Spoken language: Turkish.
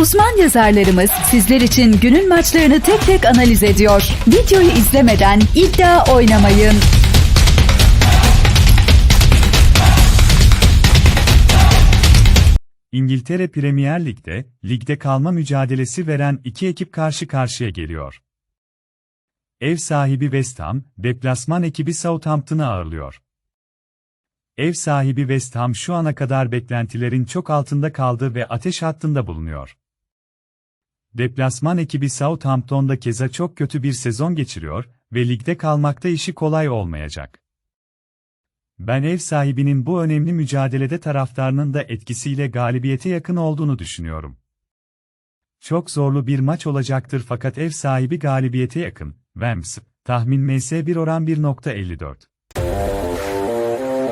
Uzman yazarlarımız sizler için günün maçlarını tek tek analiz ediyor. Videoyu izlemeden iddia oynamayın. İngiltere Premier Lig'de, ligde kalma mücadelesi veren iki ekip karşı karşıya geliyor. Ev sahibi West Ham, deplasman ekibi Southampton'ı ağırlıyor. Ev sahibi West Ham şu ana kadar beklentilerin çok altında kaldı ve ateş hattında bulunuyor. Deplasman ekibi Southampton'da keza çok kötü bir sezon geçiriyor ve ligde kalmakta işi kolay olmayacak. Ben ev sahibinin bu önemli mücadelede taraftarının da etkisiyle galibiyete yakın olduğunu düşünüyorum. Çok zorlu bir maç olacaktır fakat ev sahibi galibiyete yakın. Vems, tahmin MS1 oran 1.54.